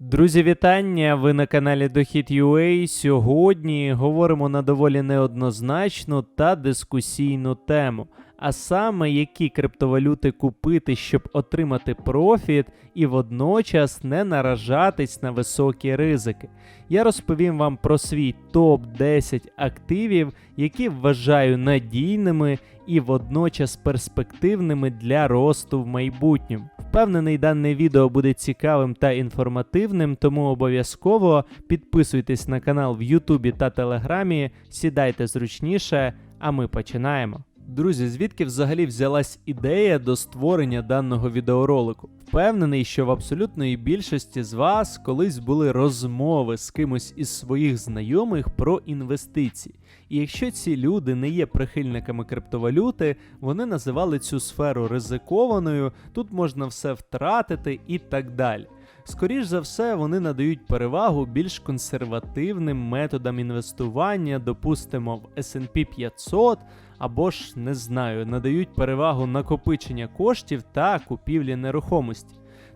Друзі, вітання! Ви на каналі Дохід.ua. Сьогодні говоримо на доволі неоднозначну та дискусійну тему. А саме, які криптовалюти купити, щоб отримати профіт і водночас не наражатись на високі ризики. Я розповім вам про свій топ-10 активів, які вважаю надійними і водночас перспективними для росту в майбутньому. Впевнений, дане відео буде цікавим та інформативним, тому обов'язково підписуйтесь на канал в Ютубі та Телеграмі, сідайте зручніше, а ми починаємо. Друзі, звідки взагалі взялась ідея до створення даного відеоролику? Впевнений, що в абсолютної більшості з вас колись були розмови з кимось із своїх знайомих про інвестиції. І якщо ці люди не є прихильниками криптовалюти, вони називали цю сферу ризикованою, тут можна все втратити і так далі. Скоріш за все, вони надають перевагу більш консервативним методам інвестування, допустимо, в SP 500, або ж не знаю, надають перевагу накопичення коштів та купівлі нерухомості.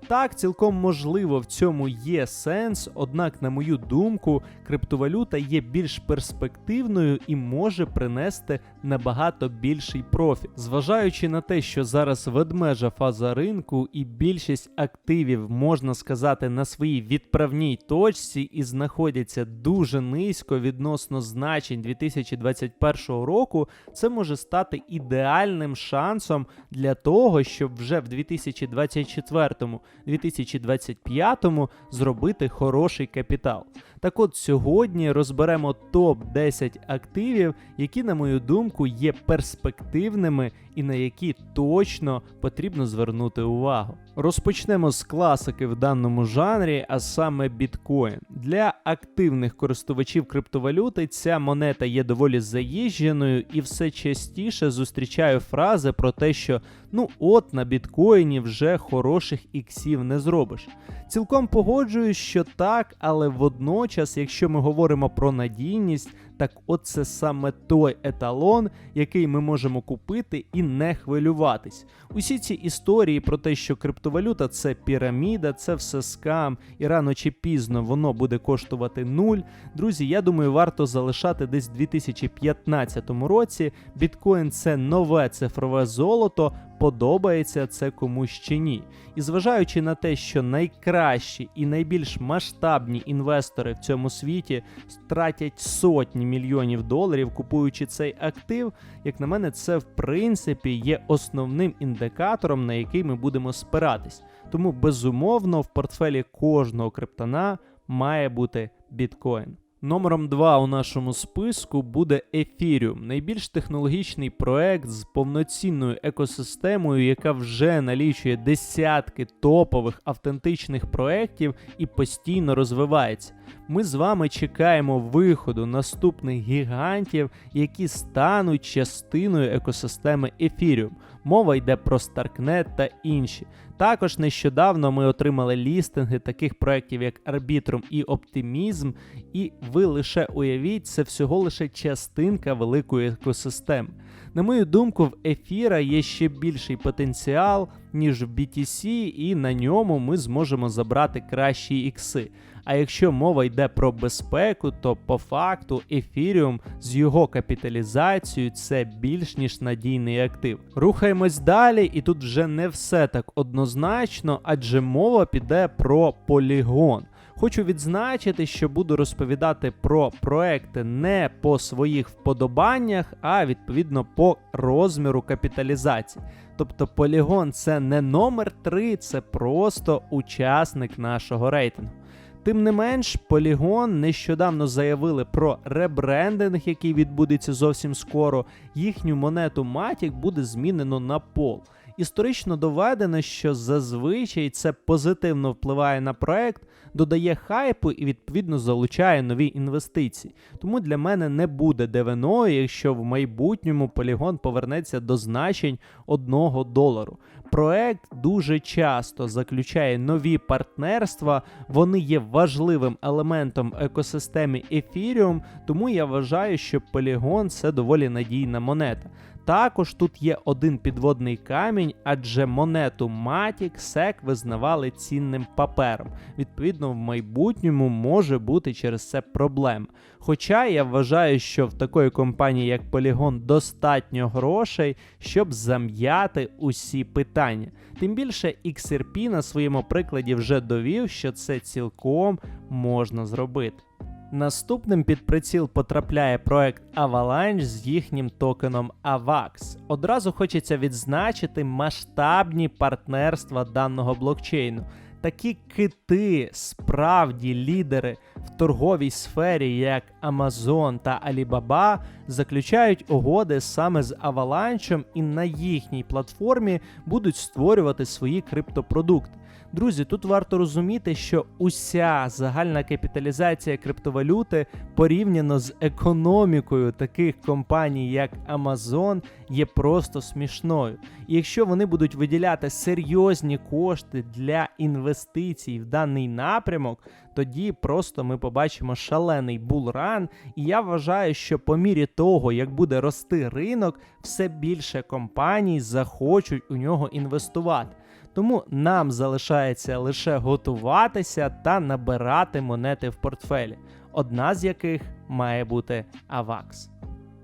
Так, цілком можливо, в цьому є сенс, однак, на мою думку, криптовалюта є більш перспективною і може принести набагато більший профіт. Зважаючи на те, що зараз ведмежа фаза ринку і більшість активів, можна сказати, на своїй відправній точці і знаходяться дуже низько відносно значень 2021 року, це може стати ідеальним шансом для того, щоб вже в 2024 2025 зробити хороший капітал. Так от сьогодні розберемо топ-10 активів, які, на мою думку, є перспективними і на які точно потрібно звернути увагу. Розпочнемо з класики в даному жанрі, а саме біткоін. Для активних користувачів криптовалюти ця монета є доволі заїждженою і все частіше зустрічаю фрази про те, що ну от на біткоїні вже хороших іксів не зробиш. Цілком погоджуюсь, що так, але водночас, якщо ми говоримо про надійність, так от це саме той еталон, який ми можемо купити і не хвилюватись. Усі ці історії про те, що криптовалюта це піраміда, це все скам, і рано чи пізно воно буде коштувати нуль. Друзі, я думаю, варто залишати десь в 2015 році. Біткоін це нове цифрове золото. Подобається це комусь чи ні. І зважаючи на те, що найкращі і найбільш масштабні інвестори в цьому світі тратять сотні мільйонів доларів, купуючи цей актив, як на мене, це в принципі є основним індикатором, на який ми будемо спиратись. Тому безумовно в портфелі кожного криптона має бути біткоін. Номером 2 у нашому списку буде Ethereum, найбільш технологічний проект з повноцінною екосистемою, яка вже налічує десятки топових автентичних проєктів і постійно розвивається. Ми з вами чекаємо виходу наступних гігантів, які стануть частиною екосистеми Ethereum. Мова йде про Starknet та інші. Також нещодавно ми отримали лістинги таких проєктів, як Arbitrum і Optimism, і ви лише уявіть, це всього лише частинка великої екосистеми. На мою думку, в ефіра є ще більший потенціал, ніж в BTC, і на ньому ми зможемо забрати кращі ікси. А якщо мова йде про безпеку, то по факту Ethereum з його капіталізацією це більш ніж надійний актив. Рухаємось далі, і тут вже не все так однозначно, адже мова піде про полігон. Хочу відзначити, що буду розповідати про проекти не по своїх вподобаннях, а відповідно по розміру капіталізації. Тобто полігон це не номер 3, це просто учасник нашого рейтингу. Тим не менш, Polygon нещодавно заявили про ребрендинг, який відбудеться зовсім скоро. Їхню монету Matic буде змінено на пол. Історично доведено, що зазвичай це позитивно впливає на проект, додає хайпу і відповідно залучає нові інвестиції. Тому для мене не буде дивиною, якщо в майбутньому полігон повернеться до значень 1 долару. Проект дуже часто заключає нові партнерства, вони є важливим елементом екосистеми Ethereum, тому я вважаю, що Polygon це доволі надійна монета. Також тут є один підводний камінь, адже монету Matic SEC визнавали цінним папером. Відповідно, в майбутньому може бути через це проблема. Хоча я вважаю, що в такої компанії, як Polygon, достатньо грошей, щоб зам'яти усі питання. Тим більше XRP на своєму прикладі вже довів, що це цілком можна зробити. Наступним під приціл потрапляє проект Avalanche з їхнім токеном AVAX. Одразу хочеться відзначити масштабні партнерства даного блокчейну. Такі кити, справді лідери в торговій сфері, як Amazon та Alibaba, заключають угоди саме з Avalanche і на їхній платформі будуть створювати свої криптопродукти. Друзі, тут варто розуміти, що уся загальна капіталізація криптовалюти порівняно з економікою таких компаній, як Amazon, є просто смішною. І якщо вони будуть виділяти серйозні кошти для інвестицій в даний напрямок, тоді просто ми побачимо шалений булран. І я вважаю, що по мірі того, як буде рости ринок, все більше компаній захочуть у нього інвестувати. Тому нам залишається лише готуватися та набирати монети в портфелі, одна з яких має бути AVAX.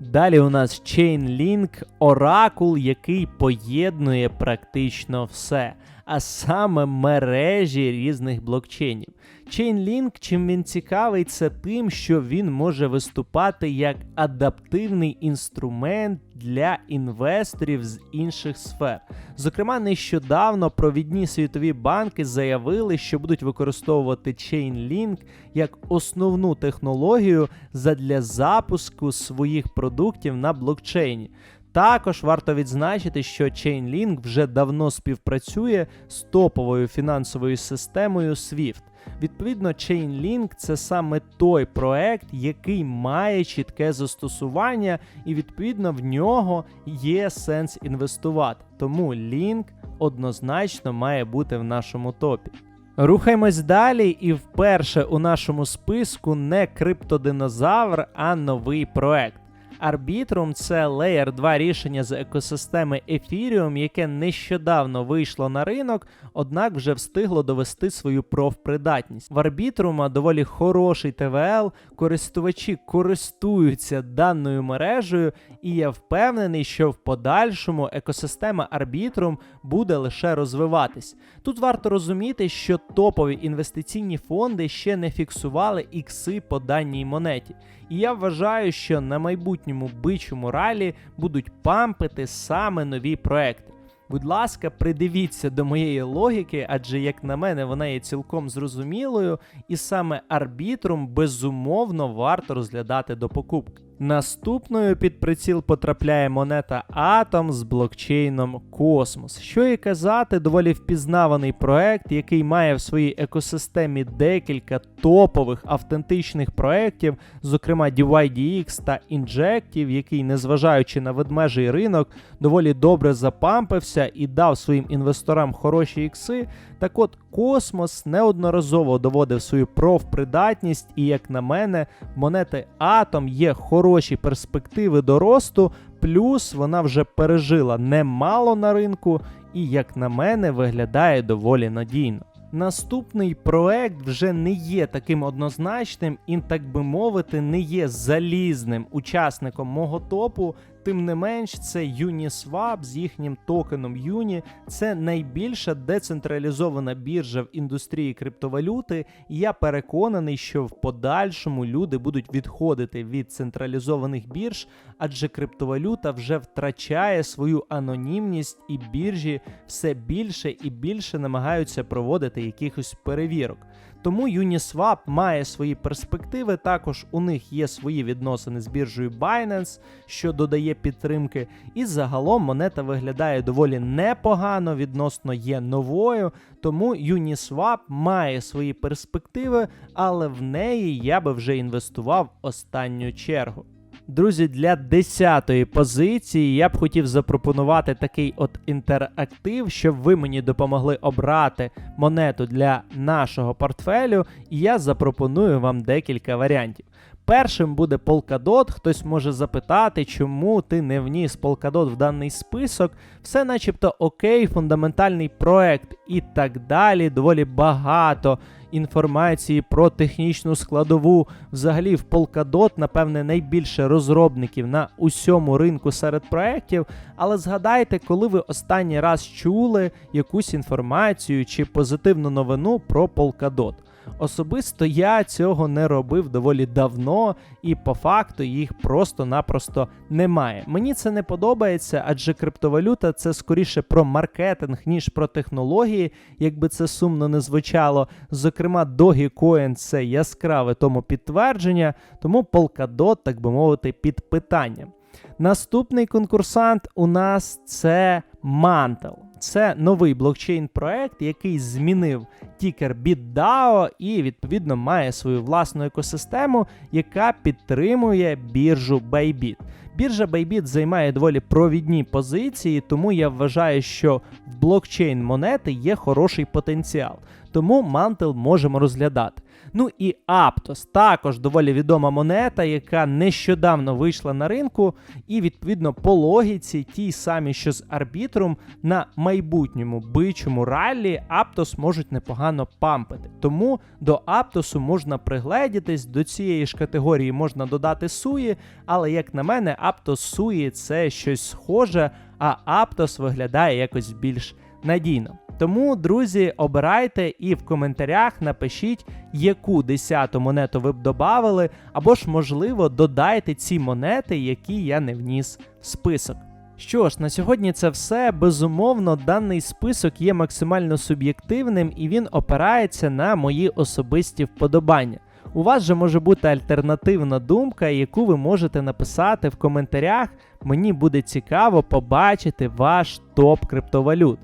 Далі у нас Chainlink оракул, який поєднує практично все, а саме мережі різних блокчейнів. Chainlink, чим він цікавий, це тим, що він може виступати як адаптивний інструмент для інвесторів з інших сфер. Зокрема, нещодавно провідні світові банки заявили, що будуть використовувати Chainlink як основну технологію задля запуску своїх продуктів на блокчейні. Також варто відзначити, що Chainlink вже давно співпрацює з топовою фінансовою системою SWIFT. Відповідно, Chainlink це саме той проект, який має чітке застосування, і відповідно в нього є сенс інвестувати. Тому Link однозначно має бути в нашому топі. Рухаємось далі, і вперше у нашому списку не криптодинозавр, а новий проект. Arbitrum – це Layer 2 рішення з екосистеми Ethereum, яке нещодавно вийшло на ринок, однак вже встигло довести свою профпридатність. В Arbitrum доволі хороший ТВЛ, користувачі користуються даною мережею, і я впевнений, що в подальшому екосистема Arbitrum буде лише розвиватись. Тут варто розуміти, що топові інвестиційні фонди ще не фіксували ікси по даній монеті. І я вважаю, що на майбутньому бичому ралі будуть пампити саме нові проекти. Будь ласка, придивіться до моєї логіки, адже, як на мене, вона є цілком зрозумілою, і саме арбітрум безумовно варто розглядати до покупки. Наступною під приціл потрапляє монета Atom з блокчейном Космос. Що і казати, доволі впізнаваний проект, який має в своїй екосистемі декілька топових автентичних проєктів, зокрема DYDX та Injective, який, незважаючи на ведмежий ринок, доволі добре запампився і дав своїм інвесторам хороші ікси. Так от Космос неодноразово доводив свою профпридатність, і, як на мене, монети Атом є хороші перспективи до росту, плюс вона вже пережила немало на ринку, і, як на мене, виглядає доволі надійно. Наступний проект вже не є таким однозначним і, так би мовити, не є залізним учасником мого топу. Тим не менш, це Uniswap з їхнім токеном Uni. Це найбільша децентралізована біржа в індустрії криптовалюти. І я переконаний, що в подальшому люди будуть відходити від централізованих бірж, адже криптовалюта вже втрачає свою анонімність, і біржі все більше і більше намагаються проводити якихось перевірок. Тому Uniswap має свої перспективи. Також у них є свої відносини з біржею Binance, що додає підтримки. І загалом монета виглядає доволі непогано, відносно є новою. Тому Uniswap має свої перспективи, але в неї я би вже інвестував останню чергу. Друзі, для 10-ї позиції я б хотів запропонувати такий от інтерактив, щоб ви мені допомогли обрати монету для нашого портфелю, і я запропоную вам декілька варіантів. Першим буде Polkadot. Хтось може запитати, чому ти не вніс Polkadot в даний список. Все начебто окей, фундаментальний проект і так далі. Доволі багато інформації про технічну складову. Взагалі, в Polkadot, напевне, найбільше розробників на усьому ринку серед проєктів. Але згадайте, коли ви останній раз чули якусь інформацію чи позитивну новину про Polkadot. Особисто я цього не робив доволі давно, і по факту їх просто-напросто немає. Мені це не подобається, адже криптовалюта це скоріше про маркетинг, ніж про технології, якби це сумно не звучало. Зокрема, Dogecoin – це яскраве тому підтвердження, тому Polkadot, так би мовити, під питанням. Наступний конкурсант у нас це Mantle. Це новий блокчейн-проект, який змінив тікер BitDAO і, відповідно, має свою власну екосистему, яка підтримує біржу Bybit. Біржа Bybit займає доволі провідні позиції, тому я вважаю, що в блокчейн монети є хороший потенціал. Тому Mantle можемо розглядати. Ну і Aptos також доволі відома монета, яка нещодавно вийшла на ринку, і відповідно по логіці, тій самі, що з Arbitrum, на майбутньому бичому раллі Aptos можуть непогано пампити. Тому до Аптосу можна пригледітись, до цієї ж категорії можна додати суї, але як на мене, Aptos суї це щось схоже, а Aptos виглядає якось більш надійно. Тому, друзі, обирайте і в коментарях напишіть, яку десяту монету ви б додавали, або ж, можливо, додайте ці монети, які я не вніс в список. Що ж, на сьогодні це все. Безумовно, даний список є максимально суб'єктивним і він опирається на мої особисті вподобання. У вас же може бути альтернативна думка, яку ви можете написати в коментарях. Мені буде цікаво побачити ваш топ криптовалют.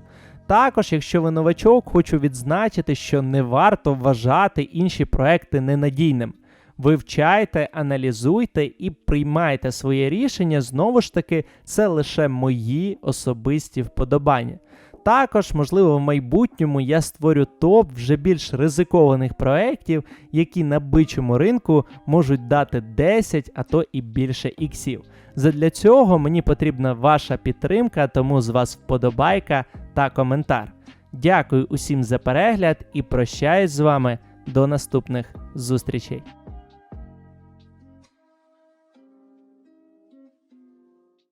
Також, якщо ви новачок, хочу відзначити, що не варто вважати інші проекти ненадійним. Вивчайте, аналізуйте і приймайте своє рішення. Знову ж таки, це лише мої особисті вподобання. Також, можливо, в майбутньому я створю топ вже більш ризикованих проєктів, які на бичому ринку можуть дати 10, а то і більше іксів. Задля цього мені потрібна ваша підтримка, тому з вас вподобайка та коментар. Дякую усім за перегляд і прощаюсь з вами до наступних зустрічей.